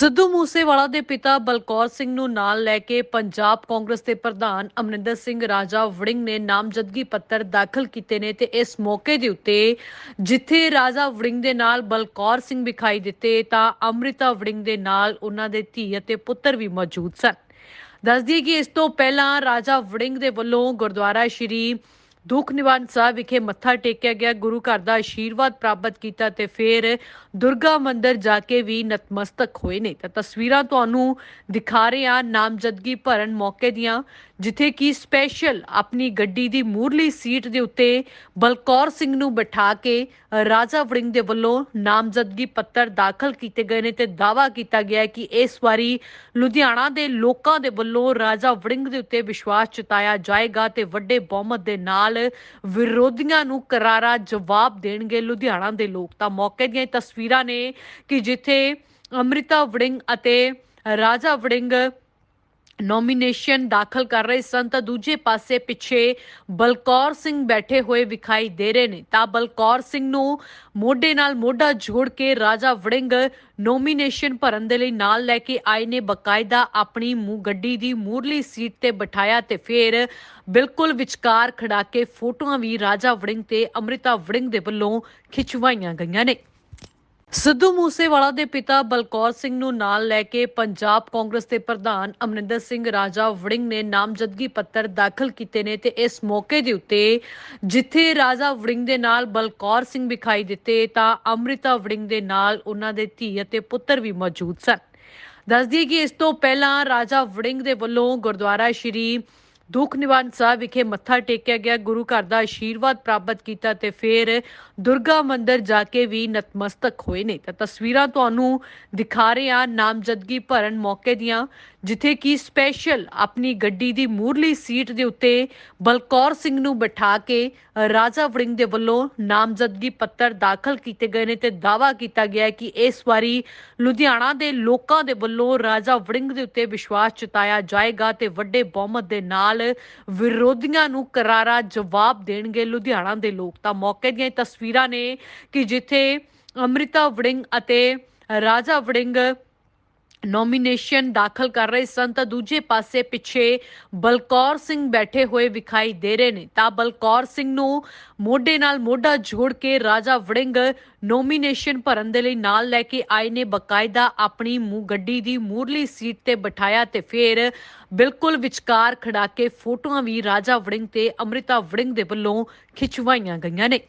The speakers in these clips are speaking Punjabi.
ਸਿੱਧੂ ਮੂਸੇਵਾਲਾ ਦੇ ਪਿਤਾ ਬਲਕੌਰ ਸਿੰਘ ਨੂੰ ਨਾਲ ਲੈ ਕੇ ਪੰਜਾਬ ਕਾਂਗਰਸ ਦੇ ਪ੍ਰਧਾਨ ਅਮਰਿੰਦਰ ਸਿੰਘ ਰਾਜਾ ਵੜਿੰਗ ਨੇ ਨਾਮਜ਼ਦਗੀ ਪੱਤਰ ਦਾਖਲ ਕੀਤੇ ਨੇ ਤੇ ਇਸ ਮੌਕੇ ਦੇ ਉੱਤੇ ਜਿੱਥੇ ਰਾਜਾ ਵੜਿੰਗ ਦੇ ਨਾਲ ਬਲਕੌਰ ਸਿੰਘ ਵਿਖਾਈ ਦਿੱਤੇ, ਤਾਂ ਅੰਮ੍ਰਿਤਾ ਵੜਿੰਗ ਦੇ ਨਾਲ ਉਹਨਾਂ ਦੇ ਧੀ ਅਤੇ ਪੁੱਤਰ ਵੀ ਮੌਜੂਦ ਸਨ। ਦੱਸ ਦਈਏ ਕਿ ਇਸ ਤੋਂ ਪਹਿਲਾਂ ਰਾਜਾ ਵੜਿੰਗ ਦੇ ਵੱਲੋਂ ਗੁਰਦੁਆਰਾ ਸ਼੍ਰੀ ਦੁੱਖ ਨਿਵਾਰਨ ਸਾਹਿਬ ਵਿਖੇ ਮੱਥਾ ਟੇਕਿਆ ਗਿਆ। ਗੁਰੂ ਘਰ ਦਾ ਆਸ਼ੀਰਵਾਦ ਪ੍ਰਾਪਤ ਕੀਤਾ ਤੇ ਫਿਰ ਦੁਰਗਾ ਮੰਦਿਰ ਜਾ ਕੇ ਵੀ ਨਤਮਸਤਕ ਹੋਏ ਨੇ। ਤਾਂ ਤਸਵੀਰਾਂ ਤੁਹਾਨੂੰ ਦਿਖਾ ਰਹੇ ਹਾਂ ਨਾਮਜ਼ਦਗੀ ਭਰਨ ਮੌਕੇ ਦੀਆਂ, ਜਿੱਥੇ ਕਿ ਸਪੈਸ਼ਲ ਆਪਣੀ ਗੱਡੀ ਦੀ ਮੂਰਲੀ ਸੀਟ ਦੇ ਉੱਤੇ ਬਲਕੌਰ ਸਿੰਘ ਨੂੰ ਬਿਠਾ ਕੇ ਰਾਜਾ ਵੜਿੰਗ ਦੇ ਵੱਲੋਂ ਨਾਮਜ਼ਦਗੀ ਪੱਤਰ ਦਾਖਲ ਕੀਤੇ ਗਏ ਨੇ ਤੇ ਦਾਵਾ ਕੀਤਾ ਗਿਆ ਹੈ ਕਿ ਇਸ ਵਾਰੀ ਲੁਧਿਆਣਾ ਦੇ ਲੋਕਾਂ ਦੇ ਵੱਲੋਂ ਰਾਜਾ ਵੜਿੰਗ ਦੇ ਉੱਤੇ ਵਿਸ਼ਵਾਸ ਜਤਾਇਆ ਜਾਏਗਾ ਤੇ ਵੱਡੇ ਬਹੁਮਤ ਦੇ ਨਾਲ ਵਿਰੋਧੀਆਂ ਨੂੰ ਕਰਾਰਾ ਜਵਾਬ ਦੇਣਗੇ। ਲੁਧਿਆਣਾ ਦੇ ਲੋਕ ਤਾਂ ਮੌਕੇ ਦੀਆਂ ਇਹ ਤਸਵੀਰਾਂ ਨੇ ਕਿ ਜਿੱਥੇ ਅੰਮ੍ਰਿਤਾ ਵੜਿੰਗ ਅਤੇ ਰਾਜਾ ਵੜਿੰਗ ਨੋਮੀਨੇਸ਼ਨ ਦਾਖਲ ਕਰ ਰਹੇ ਸਨ, ਤਾਂ ਦੂਜੇ ਪਾਸੇ ਪਿੱਛੇ ਬਲਕੌਰ ਸਿੰਘ ਬੈਠੇ ਹੋਏ ਵਿਖਾਈ ਦੇ ਰਹੇ ਨੇ। ਤਾਂ ਬਲਕੌਰ ਸਿੰਘ ਨੂੰ ਮੋਢੇ ਨਾਲ ਮੋਢਾ ਜੋੜ ਕੇ ਰਾਜਾ ਵੜਿੰਗ ਨੋਮੀਨੇਸ਼ਨ ਭਰਨ ਦੇ ਲਈ ਨਾਲ ਲੈ ਕੇ ਆਏ ਨੇ। ਬਕਾਇਦਾ ਆਪਣੀ ਮੂੰਹ ਗੱਡੀ ਦੀ ਮੂਰਲੀ ਸੀਟ ਤੇ ਬਿਠਾਇਆ ਤੇ ਫਿਰ ਬਿਲਕੁਲ ਵਿਚਕਾਰ ਖੜਾ ਕੇ ਫੋਟੋਆਂ ਵੀ ਰਾਜਾ ਵੜਿੰਗ ਤੇ ਅੰਮ੍ਰਿਤਾ ਵੜਿੰਗ ਦੇ ਵੱਲੋਂ ਖਿਚਵਾਈਆਂ ਗਈਆਂ ਨੇ। ਸਿੱਧੂ ਮੂਸੇਵਾਲਾ ਦੇ ਪਿਤਾ ਬਲਕੌਰ ਸਿੰਘ ਨੂੰ ਨਾਲ ਲੈ ਕੇ ਪੰਜਾਬ ਕਾਂਗਰਸ ਦੇ ਪ੍ਰਧਾਨ ਅਮਰਿੰਦਰ ਸਿੰਘ ਰਾਜਾ ਵੜਿੰਗ ਨੇ ਨਾਮਜ਼ਦਗੀ ਪੱਤਰ ਦਾਖਲ ਕੀਤੇ ਨੇ ਤੇ ਇਸ ਮੌਕੇ ਦੇ ਉੱਤੇ ਜਿੱਥੇ ਰਾਜਾ ਵੜਿੰਗ ਦੇ ਨਾਲ ਬਲਕੌਰ ਸਿੰਘ ਵਿਖਾਈ ਦਿੱਤੇ, ਤਾਂ ਅੰਮ੍ਰਿਤਾ ਵੜਿੰਗ ਦੇ ਨਾਲ ਉਹਨਾਂ ਦੇ ਧੀ ਅਤੇ ਪੁੱਤਰ ਵੀ ਮੌਜੂਦ ਸਨ। ਦੱਸਦੀ ਕਿ ਇਸ ਤੋਂ ਪਹਿਲਾਂ ਰਾਜਾ ਵੜਿੰਗ ਦੇ ਵੱਲੋਂ ਗੁਰਦੁਆਰਾ ਸ਼੍ਰੀ ਦੁੱਖ ਨਿਵਾਰਨ ਸਾਹਿਬ ਵਿਖੇ ਮੱਥਾ ਟੇਕਿਆ ਗਿਆ। ਗੁਰੂ ਘਰ ਦਾ ਆਸ਼ੀਰਵਾਦ ਪ੍ਰਾਪਤ ਕੀਤਾ ਤੇ ਫਿਰ ਦੁਰਗਾ ਮੰਦਿਰ ਜਾ ਕੇ ਵੀ ਨਤਮਸਤਕ ਹੋਏ ਨੇ। ਤਾਂ ਤਸਵੀਰਾਂ ਤੁਹਾਨੂੰ ਦਿਖਾ ਰਹੇ ਹਾਂ। ਨਾਮਜ਼ਦਗੀ ਭਰਨ ਮੌਕੇ ਦੀਆਂ ਜਿੱਥੇ ਕਿ ਸਪੈਸ਼ਲ ਆਪਣੀ ਗੱਡੀ ਦੀ ਮੂਰਲੀ ਸੀਟ ਦੇ ਉੱਤੇ ਬਲਕੌਰ ਸਿੰਘ ਨੂੰ ਬਿਠਾ ਕੇ ਰਾਜਾ ਵੜਿੰਗ ਦੇ ਵੱਲੋਂ ਨਾਮਜ਼ਦਗੀ ਪੱਤਰ ਦਾਖਲ ਕੀਤੇ ਗਏ ਨੇ ਤੇ ਦਾਵਾ ਕੀਤਾ ਗਿਆ ਹੈ ਕਿ ਇਸ ਵਾਰੀ ਲੁਧਿਆਣਾ ਦੇ ਲੋਕਾਂ ਦੇ ਵੱਲੋਂ ਰਾਜਾ ਵੜਿੰਗ ਦੇ ਉੱਤੇ ਵਿਸ਼ਵਾਸ ਜਤਾਇਆ ਜਾਏਗਾ ਤੇ ਵੱਡੇ ਬਹੁਮਤ ਦੇ ਨਾਲ ਵਿਰੋਧੀਆਂ ਨੂੰ ਕਰਾਰਾ ਜਵਾਬ ਦੇਣਗੇ ਲੁਧਿਆਣਾ ਦੇ ਲੋਕ। ਤਾਂ ਮੌਕੇ ਦੀਆਂ ਇਹ ਤਸਵੀਰਾਂ ਨੇ ਕਿ ਜਿੱਥੇ ਅੰਮ੍ਰਿਤਾ ਵੜਿੰਗ ਅਤੇ ਰਾਜਾ ਵੜਿੰਗ ਨੋਮੀਨੇਸ਼ਨ ਦਾਖਲ ਕਰ ਰਹੇ ਸਨ ਤਾਂ ਦੂਜੇ ਪਾਸੇ ਪਿੱਛੇ ਬਲਕੌਰ ਸਿੰਘ ਬੈਠੇ ਹੋਏ ਵਿਖਾਈ ਦੇ ਰਹੇ ਨੇ। ਤਾਂ ਬਲਕੌਰ ਸਿੰਘ ਨੂੰ ਮੋਢੇ ਨਾਲ ਮੋਢਾ ਜੋੜ ਕੇ ਰਾਜਾ ਵੜਿੰਗ ਨੋਮੀਨੇਸ਼ਨ ਭਰਨ ਦੇ ਲਈ ਨਾਲ ਲੈ ਕੇ ਆਏ ਨੇ। ਬਕਾਇਦਾ ਆਪਣੀ ਮੂੰਹ ਗੱਡੀ ਦੀ ਮੂਰਲੀ ਸੀਟ ਤੇ ਬਿਠਾਇਆ ਤੇ ਫਿਰ ਬਿਲਕੁਲ ਵਿਚਕਾਰ ਖੜਾ ਕੇ ਫੋਟੋਆਂ ਵੀ ਰਾਜਾ ਵੜਿੰਗ ਤੇ ਅੰਮ੍ਰਿਤਾ ਵੜਿੰਗ ਦੇ ਵੱਲੋਂ ਖਿਚਵਾਈਆਂ ਗਈਆਂ ਨੇ।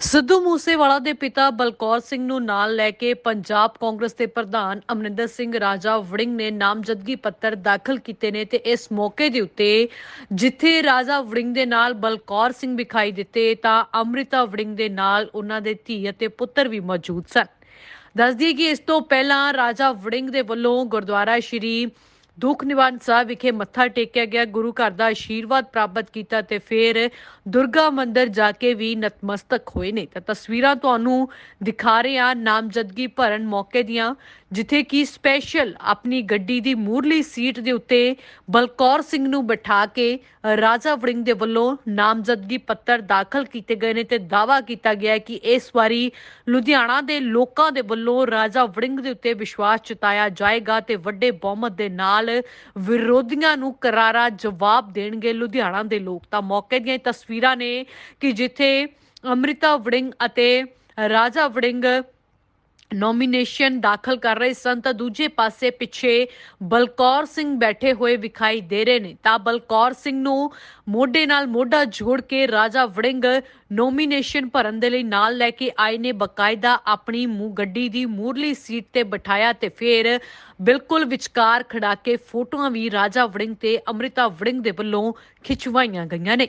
ਸਿੱਧੂ ਮੂਸੇਵਾਲਾ ਦੇ ਪਿਤਾ ਬਲਕੌਰ ਸਿੰਘ ਨੂੰ ਨਾਲ ਲੈ ਕੇ ਪੰਜਾਬ ਕਾਂਗਰਸ ਦੇ ਪ੍ਰਧਾਨ ਅਮਰਿੰਦਰ ਸਿੰਘ ਰਾਜਾ ਵੜਿੰਗ ਨੇ ਨਾਮਜ਼ਦਗੀ ਪੱਤਰ ਦਾਖਲ ਕੀਤੇ ਨੇ ਤੇ ਇਸ ਮੌਕੇ ਦੇ ਉੱਤੇ ਜਿੱਥੇ ਰਾਜਾ ਵੜਿੰਗ ਦੇ ਨਾਲ ਬਲਕੌਰ ਸਿੰਘ ਵਿਖਾਈ ਦਿੱਤੇ, ਤਾਂ ਅੰਮ੍ਰਿਤਾ ਵੜਿੰਗ ਦੇ ਨਾਲ ਉਹਨਾਂ ਦੇ ਧੀ ਅਤੇ ਪੁੱਤਰ ਵੀ ਮੌਜੂਦ ਸਨ। ਦੱਸਦੀ ਕਿ ਇਸ ਤੋਂ ਪਹਿਲਾਂ ਰਾਜਾ ਵੜਿੰਗ ਦੇ ਵੱਲੋਂ ਗੁਰਦੁਆਰਾ ਸ਼੍ਰੀ ਦੁੱਖ ਨਿਵਾਰਨ ਸਾਹਿਬ ਵਿਖੇ ਮੱਥਾ ਟੇਕਿਆ ਗਿਆ। ਗੁਰੂ ਘਰ ਦਾ ਆਸ਼ੀਰਵਾਦ ਪ੍ਰਾਪਤ ਕੀਤਾ ਤੇ ਫਿਰ ਦੁਰਗਾ ਮੰਦਿਰ ਜਾ ਕੇ ਵੀ ਨਤਮਸਤਕ ਹੋਏ ਨੇ। ਤਾਂ ਤਸਵੀਰਾਂ ਤੁਹਾਨੂੰ ਦਿਖਾ ਰਹੇ ਹਾਂ ਨਾਮਜ਼ਦਗੀ ਭਰਨ ਮੌਕੇ ਦੀਆਂ, ਜਿੱਥੇ ਕਿ ਸਪੈਸ਼ਲ ਆਪਣੀ ਗੱਡੀ ਦੀ ਮੂਰਲੀ ਸੀਟ ਦੇ ਉੱਤੇ ਬਲਕੌਰ ਸਿੰਘ ਨੂੰ ਬਿਠਾ ਕੇ ਰਾਜਾ ਵੜਿੰਗ ਦੇ ਵੱਲੋਂ ਨਾਮਜ਼ਦਗੀ ਪੱਤਰ ਦਾਖਲ ਕੀਤੇ ਗਏ ਨੇ ਤੇ ਦਾਵਾ ਕੀਤਾ ਗਿਆ ਹੈ ਕਿ ਇਸ ਵਾਰੀ ਲੁਧਿਆਣਾ ਦੇ ਲੋਕਾਂ ਦੇ ਵੱਲੋਂ ਰਾਜਾ ਵੜਿੰਗ ਦੇ ਉੱਤੇ ਵਿਸ਼ਵਾਸ ਜਤਾਇਆ ਜਾਏਗਾ ਤੇ ਵੱਡੇ ਬਹੁਮਤ ਦੇ ਨਾਲ ਵਿਰੋਧੀਆਂ ਨੂੰ ਕਰਾਰਾ ਜਵਾਬ ਦੇਣਗੇ ਲੁਧਿਆਣਾ ਦੇ ਲੋਕ। ਤਾਂ ਮੌਕੇ ਦੀਆਂ ਤਸਵੀਰਾਂ ਨੇ ਕਿ ਜਿੱਥੇ ਅੰਮ੍ਰਿਤਾ ਵੜਿੰਗ ਅਤੇ ਰਾਜਾ ਵੜਿੰਗ ਨੋਮੀਨੇਸ਼ਨ ਦਾਖਲ ਕਰ ਰਹੇ ਸਨ, ਤਾਂ ਦੂਜੇ ਪਾਸੇ ਪਿੱਛੇ ਬਲਕੌਰ ਸਿੰਘ ਬੈਠੇ ਹੋਏ ਵਿਖਾਈ ਦੇ ਰਹੇ ਨੇ। ਤਾਂ ਬਲਕੌਰ ਸਿੰਘ ਨੂੰ ਮੋਢੇ ਨਾਲ ਮੋਢਾ ਜੋੜ ਕੇ ਰਾਜਾ ਵੜਿੰਗ ਨੋਮੀਨੇਸ਼ਨ ਭਰਨ ਦੇ ਲਈ ਨਾਲ ਲੈ ਕੇ ਆਏ ਨੇ। ਬਕਾਇਦਾ ਆਪਣੀ ਮੂੰਹ ਗੱਡੀ ਦੀ ਮੂਰਲੀ ਸੀਟ ਤੇ ਬਿਠਾਇਆ ਤੇ ਫਿਰ ਬਿਲਕੁਲ ਵਿਚਕਾਰ ਖੜਾ ਕੇ ਫੋਟੋਆਂ ਵੀ ਰਾਜਾ ਵੜਿੰਗ ਤੇ ਅੰਮ੍ਰਿਤਾ ਵੜਿੰਗ ਦੇ ਵੱਲੋਂ ਖਿਚਵਾਈਆਂ ਗਈਆਂ ਨੇ।